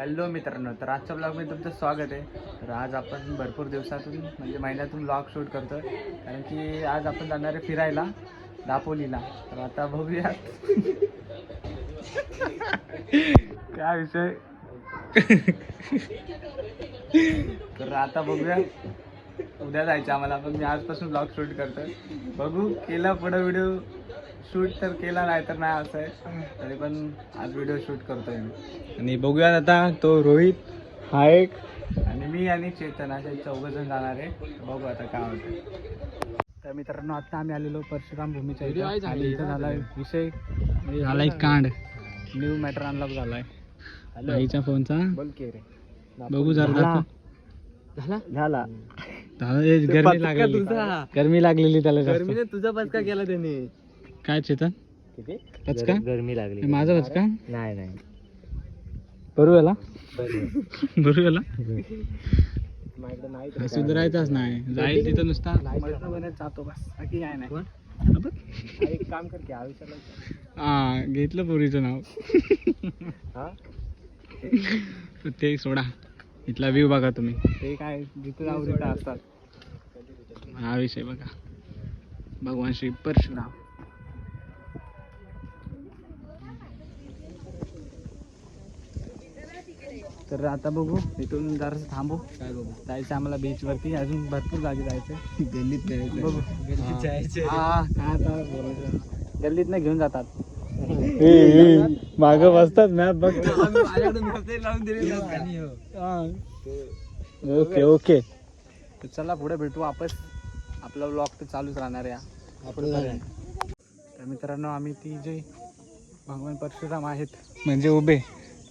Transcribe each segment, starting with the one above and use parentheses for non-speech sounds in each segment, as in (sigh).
Hello मित्रांनो तर आजच्या ब्लॉगमध्ये तुमचं स्वागत आहे. तर आज आपण भरपूर दिवसातून म्हणजे महिन्यातून ब्लॉग शूट करतो कारण की आज आपण जाणार आहे फिरायला दापोलीला. तर आता बघूया काय विषय? तर आता बघूया उद्या जायचं आम्हाला पण मी आजपासून ब्लॉग शूट करतो बघू केला पुढं व्हिडिओ शूट तर केला नाही तर नाही असं आहे. तरी पण आज व्हिडिओ शूट करतोय मी. आणि बघूयात आता तो रोहित हा एक. आणि मी आणि चेतन असे चौघ जण जाणार आहे. बघू आता काय होतं तर मित्रांनो आता आम्ही आलेलो परशुराम भूमीच्या इथं. आणि इथं झाला विषय. म्हणजे झाला एक कांड. न्यू मॅटर अनलॉक झालाय. आईच्या फोनचा. बोल की रे. बघू जरा झाला. झाला? झाला. गरमी लागलेली. तुझा. गरमी लागलेली त्याला. गरमीने तुझा बसका केला त्याने. काय चेतन? किती? गरमी लागली. माझा बचका नाही नाही. बरू याला? बरं. बरू याला? माझ्याकडे नाही तर सुधारायचाच नाही. जाईल तिथं नुसता. जातो बस. बाकी काय नाही? हा काम हा घेतलं पोरीचं नाव. हा? ते सोडा. इथला व्ह्यू बघा तुम्ही. ते काय जिथे जाऊ तिथं असतात. हा विषय बघा. भगवान श्री परशुराम. तर आता बघू इथून जरासं थांबू. काय बघू? जायचं आम्हाला बीच वरती. अजून भरपूर जागी जायचं गल्लीत बघू. गल्लीत जायचं हा काय आता बोलायचं. गल्लीत नाही घेऊन जातात. माग बसतात मॅप बघ लावून दिले ओके ओके. तर चला पुढे भेटू वापस. आपला ब्लॉग तर चालूच राहणार आहे आपण तर मित्रांनो आम्ही ती जे भगवान परशुराम आहेत म्हणजे उभे.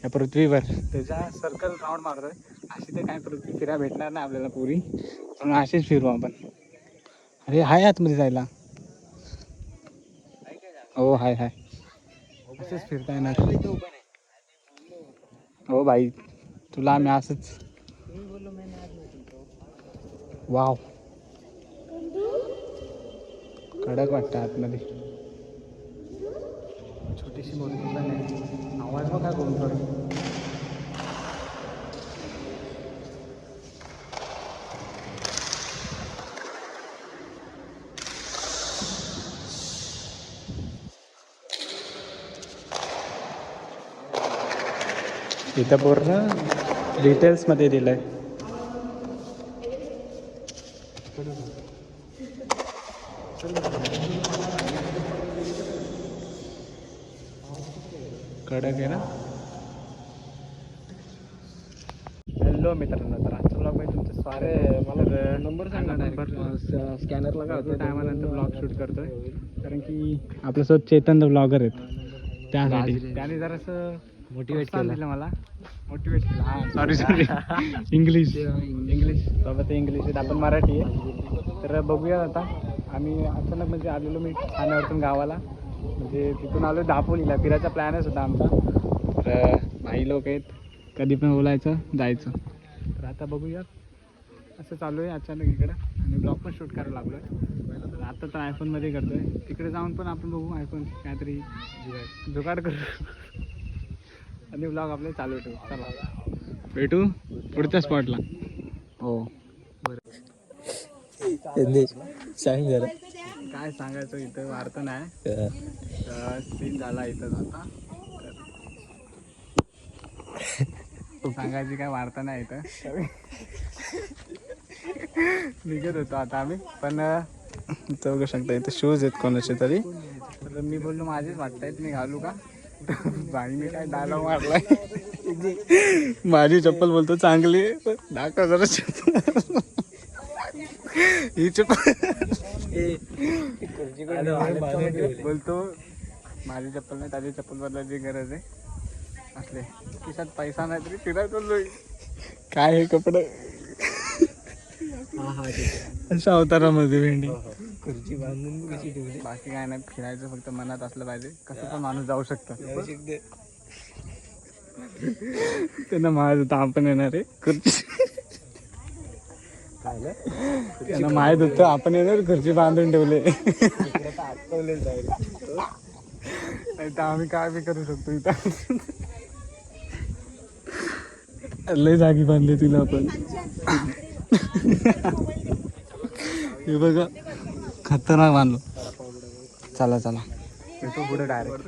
या पृथ्वीवर. त्याच्या सर्कल राऊंड मारतोय अशी ते काय पृथ्वी फिरा भेटणार नाही आपल्याला पुरी. म्हणून अशीच फिरू आपण. अरे हाय आतमध्ये जायला. हो हाय हाय. असेच फिरता येणार. हो भाई तुला आम्ही असंच. वाव. कडक वाटतं आतमध्ये. छोटीशी मुलगी पण आहे आवाज बघा कोण इथं पूर्ण डिटेल्समध्ये दिलं आहे कडक आहे ना? हॅलो मित्रांनो तर आजच्या ब्लॉगमध्ये तुमचं स्वागत आहे. मला नंबर सांगा नंबर स्कॅनरला काय भरपूर टायमानंतर ब्लॉग शूट करतोय. कारण की आपल्यासोबत चेतन ब्लॉगर आहेत. त्यासाठी. त्याने जरासं मोटिवेट केलं. दिलं मला. मोटिवेट केलं. हां सॉरी सॉरी इंग्लिश इंग्लिश सोबत इंग्लिश आहेत. आपण मराठी आहे. तर बघूया आता. आम्ही अचानक म्हणजे आलेलो मी ठाण्यावरतून गावाला. म्हणजे तिथून आलो दापोलीला. फिरायचा प्लॅनच होता आमचा. तर भाई लोक आहेत. कधी पण बोलायचं जायचं. तर आता बघूया. असं चालू आहे अचानक इकडं. आणि ब्लॉग पण शूट करायला लागलो आहे आता तर आयफोनमध्ये करतो आहे तिकडे जाऊन पण आपण बघू आयफोन काहीतरी जुगाड करू. आणि ब्लॉग आपले चालू ठेवू. चला. भेटू पुढच्या स्पॉटला हो. सांग जरा काय सांगायचं इथं वार्त नाही. तर सीन झाला इथं आता. सांगायची काय वार्ता नाही इथं. निघत होतो आता आम्ही. पण इथं बघू शकता इथं. शूज आहेत कोणाचे तरी. तर मी बोललो माझेच वाटतायत. मी घालू का? बाई मी काय डायलॉग मारलाय? माझी चप्पल बोलतो चांगली पण दाखव जरा चप्पल. ही चप्पल बोलतो माझी चप्पल नाही त्याची चप्पल बदलायची गरज आहे. असले. खिशात पैसा नाही तरी फिरायला चाललोय. काय हे कपडे? अशा अवतारामध्ये भेंडी. खुर्ची बांधून कशी ठेवली. बाकी काय नाही फिरायचं फक्त मनात असलं पाहिजे. कसं पण माणूस जाऊ शकतं. त्यांना माहीत होतं आपण येणार आहे. खुर्ची त्यांना माहीत होतं आपण येणार खुर्ची बांधून ठेवले. नाही तर आम्ही काय बी करू शकतो इथं. लय जागी बांधले तुला पण हे बघा खतरनाक बांधलो. चला चला. भेटू पुढे डायरेक्ट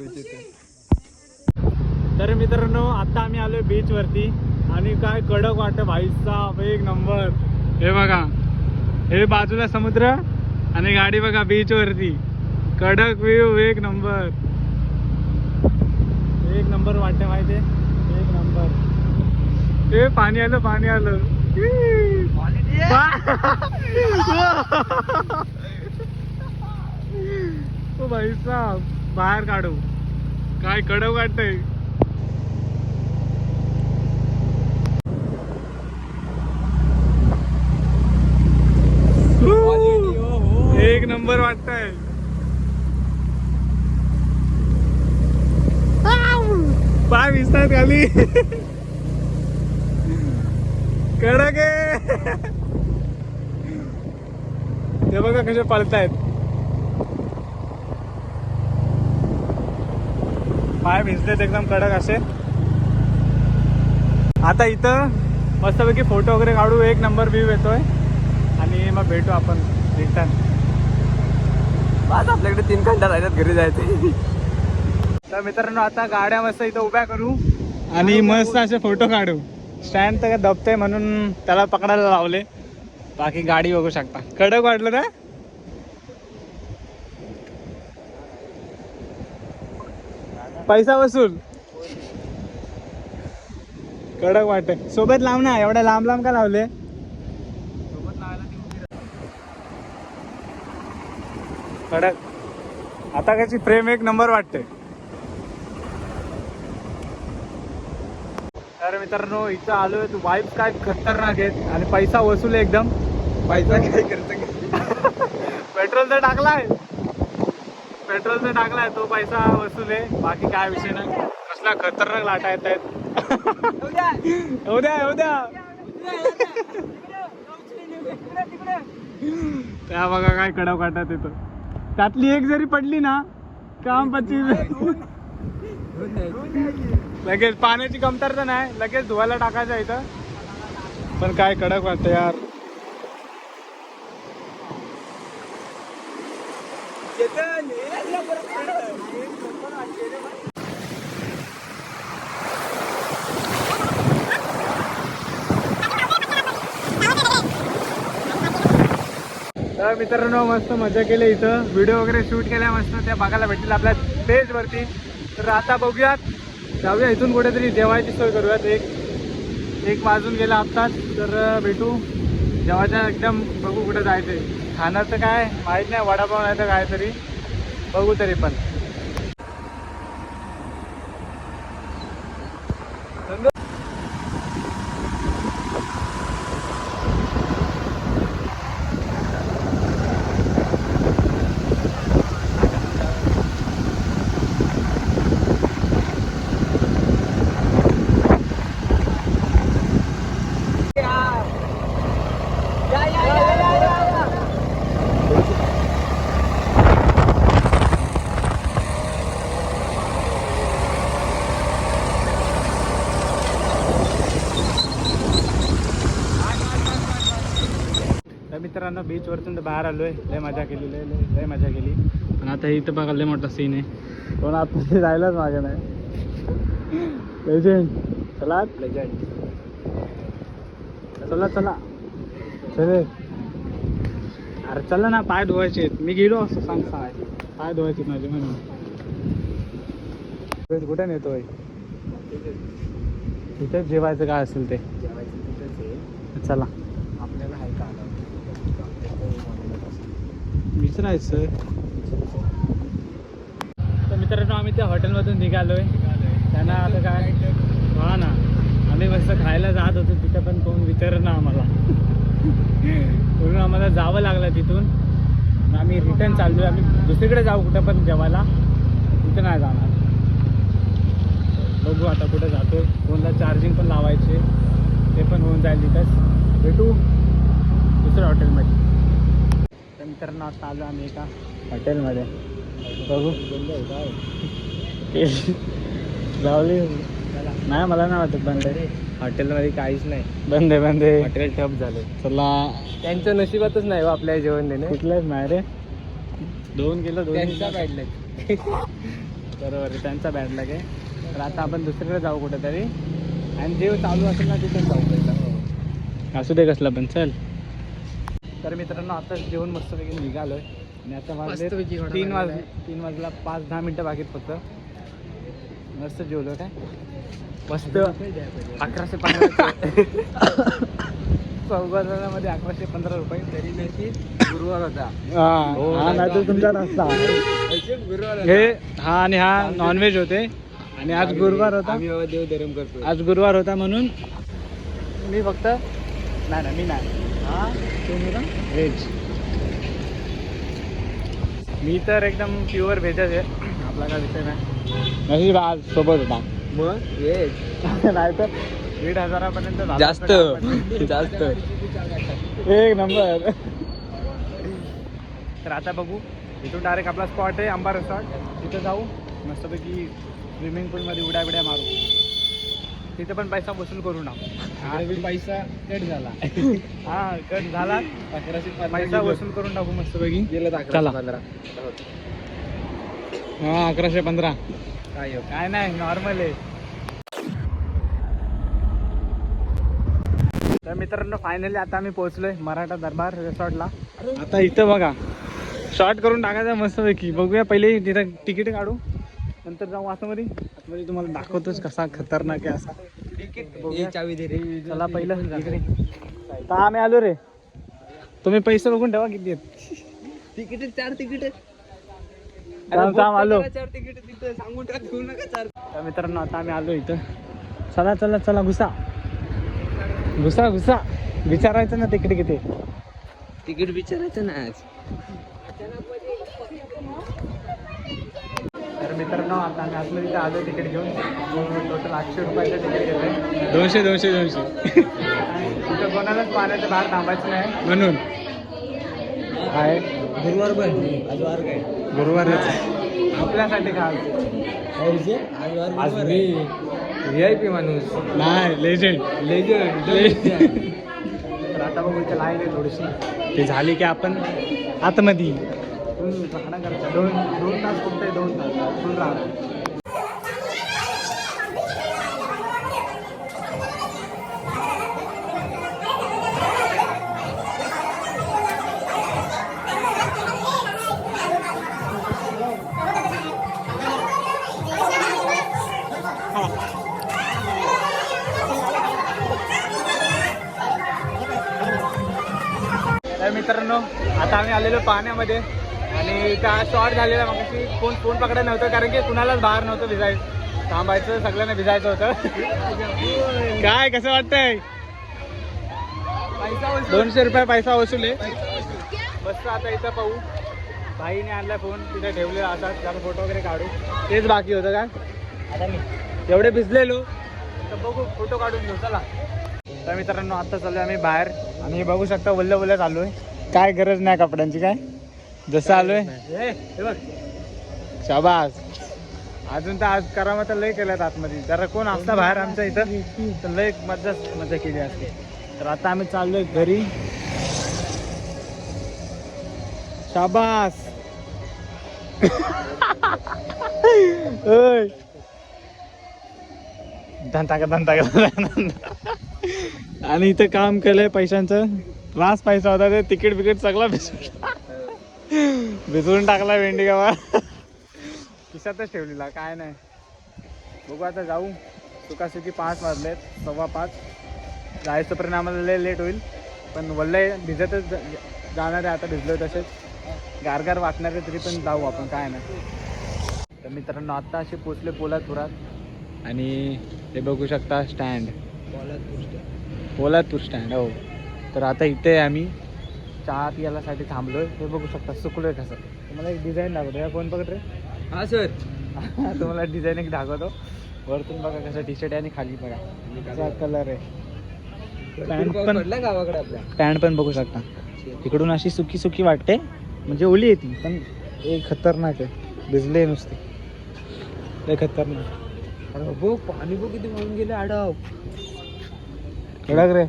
तर मित्रांनो आता आम्ही आलोय बीच वरती. आणि काय कडक वाटत भाईचा एक नंबर हे बघा. हे बाजूला समुद्र आणि गाडी बघा बीच वरती. कडक व्ह्यू एक नंबर एक नंबर वाटते माहिती एक नंबर ए पाणी आलं पाणी आलं. भाई (laughs) बाहेर काढू. काय कडक वाटतंय. एक नंबर वाटतंय. पाय विसतात खाली कडक आहे. ते बघा कसे पळतायत. पाय भिजलेत एकदम कडक असे. आता इथं मस्तपैकी फोटो वगैरे काढू एक नंबर व्ह्यू येतोय. आणि मग भेटू आपण. रिटर्न. आज आपल्याकडे तीन घंटा राहिल्यात घरी जायचं. तर मित्रांनो आता गाड्या मस्त इथं उभ्या करू. आणि मस्त असे फोटो काढू. स्टँड तर दबतंय म्हणून त्याला पकडायला लावले. बाकी गाडी बघू शकता. कडक वाटलं ना? पैसा वसूल. कडक वाटत सोबत लांब ना एवढ्या लांब लांब का लावले? कडक. आता त्याची फ्रेम एक नंबर वाटते. तर मित्रांनो इथं आलोय. तू वाईफ काय खतरनाक आहेत. आणि पैसा वसूल एकदम. पैसा काय करतं? पेट्रोल तर टाकलाय. पेट्रोल तर टाकलाय. तो पैसा वसूल आहे. बाकी काय विषय नाही. कसला खतरनाक लाटा येत आहेत. उद्या उद्या त्या बघा काय कडक वाटत तिथं त्यातली एक जरी पडली ना काम पच्चीस लगेच पाण्याची कमतरता नाही लगेच धुवायला टाकायचं इथं. पण काय कडक वाटतं यार. तर मित्रांनो मस्त मजा केली इथं. व्हिडिओ वगैरे शूट केल्या मस्त त्या बघायला भेटतील आपल्या पेज वरती. तर आता बघूयात. जाऊया इथून कुठेतरी. जेवायची सोय करूयात. एक एक वाजून गेला आत्ताच. तर भेटू. जेवायच्या एकदम बघू कुठं जायचं खाण्याचं काय? माहीत नाही. वडापाव नाही तर काय तरी बघू तरी पण तर मित्रांनो बीच वरतून तर बाहेर आलोय. लय मजा केली लय लय लय मजा केली. पण आता इथं बघा लय मोठा सीन आहे. कोण आता (laughs) जायलाच मागे नाही. लेजेंड चला. लेजंड चला चला. चले. अरे चला ना पाय धुवायचे मी गेलो असं सांग सांग. पाय धुवायचे माझे म्हणून. कुठे नेतोय तिथेच जेवायचं काय असेल ते. चला आपल्याला आहे का विचारायचं तर मित्रांनो आम्ही त्या हॉटेलमधून निघालोय. त्यांना आता काय हा ना. आम्ही मस्त खायला जात होतो तिथं पण कोण विचार ना आम्हाला. म्हणून आम्हाला जावं लागलं तिथून. आम्ही रिटर्न चाललोय. आम्ही दुसरीकडे जाऊ कुठं पण जेवायला. तिथं नाही जाणार. बघू आता कुठं जातो. फोनला चार्जिंग पण लावायचे. ते पण होऊन जाईल तिथंच. भेटू दुसऱ्या हॉटेलमध्ये आता आलो आम्ही एका हॉटेलमध्ये. बघू. लावली नाही मला नाही वाटत बंद. आहे हॉटेलमध्ये काहीच नाही. बंद आहे बंद आहे. हॉटेल ठप झालं. चला. त्यांच्या नशिबातच नाही हो आपल्या जेवण देणे. कुठलंच नाही रे. दोन किलो दोन त्यांचा किलो. बॅडलक बरोबर आहे त्यांचा बॅड लाग आहे. तर आता आपण दुसरीकडे जाऊ कुठेतरी. आणि जेव चालू असेल ना तिथे जाऊ. असू दे कसला पण चल. तर मित्रांनो आता जेवण मस्तपैकी निघालोय. आणि आता वाजले मस्तपैकी तीन वाज लागलेला तीन वाजला पाच दहा मिनटं बाकी आहेत फक्त. मस्त जेवलो काय? मस्त अकराशे पंधरा चौघाजणामध्ये अकराशे पंधरा रुपये. तरी नशीब गुरुवार होता. हो, हा नाही तर तुमचा रस्ता. नशीब गुरुवार होता. हे हा आणि हा नॉनव्हेज होते. आणि आज गुरुवार होता. आम्ही बाबा देव धर्म करतो आज गुरुवार होता म्हणून. मी फक्त नाही नाही मी नाही. हा ना व्हेज मी तर एकदम प्युअर व्हेजच आहे. आपला काय विषय नाही. नशीब आज सोबत होता. मग? व्हेज (laughs) नाही तर दीड हजारापर्यंत झालं जास्त. असतं. जास्त. एक नंबर. तर आता बघू. इथून डायरेक्ट आपला स्पॉट आहे अंबा रिसॉर्ट तिथं जाऊ. मस्तपैकी स्विमिंग पूलमध्ये उड्या बिड्या मारू. तिथे पण पैसा वसूल करू ना. पैसा कट झाला. हा कट झाला. अकराशे पैसा वसूल करून टाकू मस्तपैकी गेलं चला. पंधरा. हा अकराशे पंधरा. काय हो? काय नाही नॉर्मल आहे. तर मित्रांनो फायनली आता आम्ही पोहोचलोय मराठा दरबार रिसॉर्टला आता इथं बघा. शॉर्ट करून टाकायचं मस्तपैकी बघूया पहिले तिथं तिकीट काढू. नंतर जाऊ आतमध्ये. आतमध्ये तुम्हाला दाखवतोच कसा खतरनाक आहे असा. चावी दे रे चला पहिलं तर आम्ही आलो रे. तुम्ही पैसे बघून ठेवा किती आहेत. तिकीट चार तिकीट आलो. चार तिकीट तिथं सांगून टाक घेऊ नका चार. तर मित्रांनो आता आम्ही आलो इथं. चला चला चला घुसा. घुसा घुसा. विचारायचं ना तिकीट किती. तिकीट विचारायचं ना आज तर मित्रांनो आता आम्ही आतमध्ये इथं आलो तिकीट घेऊन. टोटल आठशे रुपयाचं तिकीट घेतलंय. दोनशे दोनशे दोनशे. तिथं कोणालाच पाण्याच्या बाहेर थांबायचं नाही. म्हणून. आहे गुरुवार पण आज वार काय? गुरुवारच आपल्यासाठी काय आज मी व्ही आय पी माणूस. नाही लेजंड लेजंड तर आता बघू इथे लाईन आहे थोडीशी. ते झाली की आपण आतमध्ये राहणं करायचं दोन दोन तास फक्त दोन तास. फुल राहणार. मित्रांनो आता आम्ही आलेलो पाण्यामध्ये आणि त्या शॉर्ट झालेला मग कोण फोन पकडत नव्हतं कारण की कुणालाच बाहेर नव्हतं भिजायचं. थांबायचं सगळ्यांना भिजायचं होतं. (laughs) काय कसं वाटतंय. दोनशे रुपये पैसा वसूल आहे. बस आता इथं पाहू. भाईने आणला फोन तिथे ठेवलेला असा त्याला फोटो वगैरे काढू. तेच बाकी होतं काय आता मी. एवढे भिजलेलो. तर बघू फोटो काढून घेऊ. चला. तर मित्रांनो आता चालू आम्ही बाहेर. आणि बघू शकता वल्ल वल्ल चालू आहे. काय गरज नाही कपड्यांची काय? जसं आलोय हे बघ. शाबास. अजून तर आज करामत लय केल्यात आतमध्ये. जरा कोण असता बाहेर आमच्या इथं तर लय मजा मजा केली असते. तर आता आम्ही चाललोय घरी. शाबास. धंता का धंता का आणि इथं काम केलंय पैशांचं. लास्ट पैसा होता ते तिकीट बिकीट सगळं भिजून भिजवून टाकला भेंडी गावा खिशातच ठेवलेला काय नाही. बघू आता जाऊ. सुखासुखी पाच वाजलेत सव्वा पाच. जायचं पर्यंत आम्हाला लय लेट होईल. पण वल्लय भिजतच जाणार आहे आता भिजलो तसेच. गारगार वाटणार आहे तरी पण जाऊ आपण काय नाही. तर मित्रांनो आत्ता असे पोचले पोलादपुरात. आणि हे बघू शकता स्टँड. पोलादपूर स्टँड. हो. तर आता इथे आम्ही. चहा पियासाठी थांबलोय. हे बघू शकता सुकलोय कसं. तुम्हाला एक डिझाईन दाखवतो या कोण पकड रे हा सर तुम्हाला डिझाईन एक दाखवतो. वरतून बघा कसं टी शर्ट आहे आणि खाली बघा. कसा कलर आहे. पॅन्ट पण गावाकडे आपल्या. पॅन्ट पण बघू शकता. इकडून अशी सुकी सुकी वाटते. म्हणजे ओली आहे ती पण हे खतरनाक आहे. भिजले नुसते. लय खतरनाक. अरे बघ पाणी बघ किती वाहून गेले आडाव. कडक रे.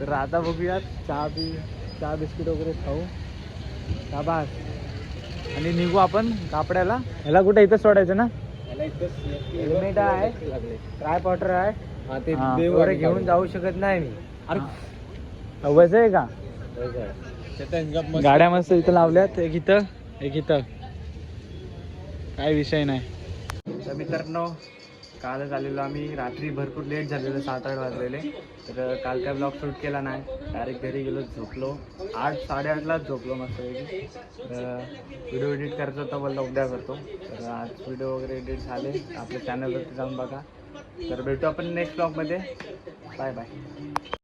तर आता बघूयात चहा पी चहा बिस्किट वगैरे खाऊ. शाबास आणि निघू आपण कापड्याला. ह्याला कुठे इथं सोडायचं ना? हेल्मेट आहे. ट्राय पॉटर आहे. वर घेऊन जाऊ शकत नाही मी. अरे. वजन आहे का? गाड्या मस्त इथं लावल्यात. एक इथं एक इथं. काय विषय नाही. तर मित्रांनो कालच आलेलो आम्ही. रात्री भरपूर लेट झालेलो सात आठ वाजलेले. तर काल काय ब्लॉग शूट केला नाही. डायरेक्ट घरी गेलो झोपलो. आठ साडेआठलाच झोपलो मस्त तर व्हिडिओ एडिट करायचा होता बोलला उद्या करतो. तर आज व्हिडिओ वगैरे एडिट झाले. आपल्या चॅनलवरती जाऊन बघा. तर भेटू आपण नेक्स्ट ब्लॉगमध्ये बाय बाय